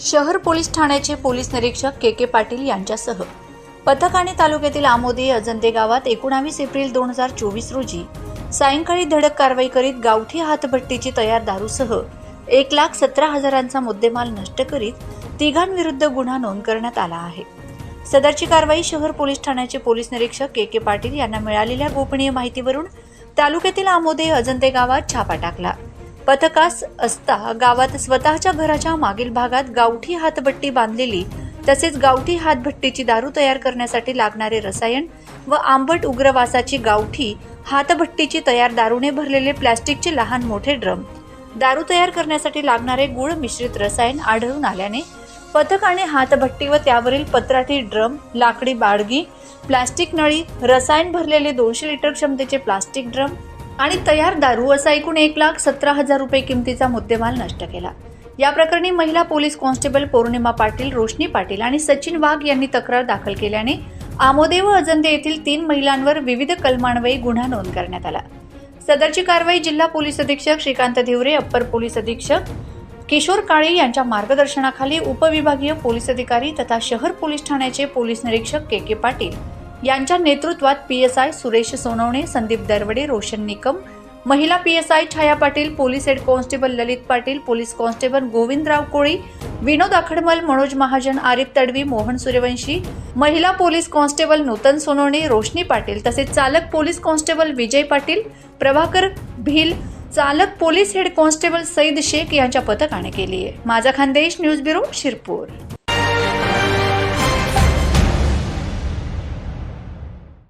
शहर पोलीस ठाण्याचे पोलीस निरीक्षक के के पाटील यांच्यासह. पथकाने तालुक्यातील आमोदे अजंते गावात एकोणावीस एप्रिल दोन हजार चोवीस रोजी सायंकाळी धडक कारवाई करीत गावठी हातभट्टीची तयार दारूसह एक लाख सतरा हजारांचा मुद्देमाल नष्ट करीत तिघांविरुद्ध गुन्हा नोंद करण्यात आला आहे. सदरची कारवाई शहर पोलीस ठाण्याचे पोलीस निरीक्षक के के पाटील यांना मिळालेल्या गोपनीय माहितीवरून तालुक्यातील आमोदे अजंते गावात छापा टाकला. पथकास असता गावात स्वतःच्या घराच्या मागील भागात गावठी हातभट्टी बांधलेली तसेच गावठी हातभट्टीची दारू तयार करण्यासाठी लागणारे रसायन व आंबट उग्रवासाची गावठी हातभट्टीची तयार दारूने भरलेले प्लॅस्टिकचे लहान मोठे ड्रम. दारू तयार करण्यासाठी लागणारे गुळ मिश्रित रसायन आढळून आल्याने पथकाने हातभट्टी व त्यावरील पत्राठी ड्रम लाकडी बाडगी प्लास्टिक नळी रसायन भरलेले दोनशे लिटर क्षमतेचे प्लास्टिक ड्रम आणि तयार दारू असा एकूण एक लाख सतरा हजार रुपये किमतीचा मुद्देमाल नष्ट केला. या प्रकरणी महिला पोलीस कॉन्स्टेबल पौर्णिमा पाटील रोशनी पाटील आणि सचिन वाघ यांनी तक्रार दाखल केल्याने आमोदे व अजंते येथील तीन महिलांवर विविध कलमान्वयी गुन्हा नोंद करण्यात आला. सदरची कारवाई जिल्हा पोलीस अधीक्षक श्रीकांत धिवरे अप्पर पोलीस अधीक्षक किशोर काळे यांच्या मार्गदर्शनाखाली उपविभागीय पोलीस अधिकारी तथा शहर पोलीस ठाण्याचे पोलीस निरीक्षक के के पाटील यांच्या नेतृत्वात P S I Suresh Sonawane Sandeep Darwade Roshan Nikam महिला P S I Chhaya Patil police head constable Lalit Patil police constable Govindrao Koli Vinod Akhadmal Manoj Mahajan Arif Tadvi Mohan Suryavanshi महिला police constable Nutan Sonawane Roshni Patil तसेच चालक police constable Vijay Patil Prabhakar Bhil चालक police head constable Sayeed Shaikh यांच्या पथकाने केली आहे. माझा Khandesh news bureau Shirpur.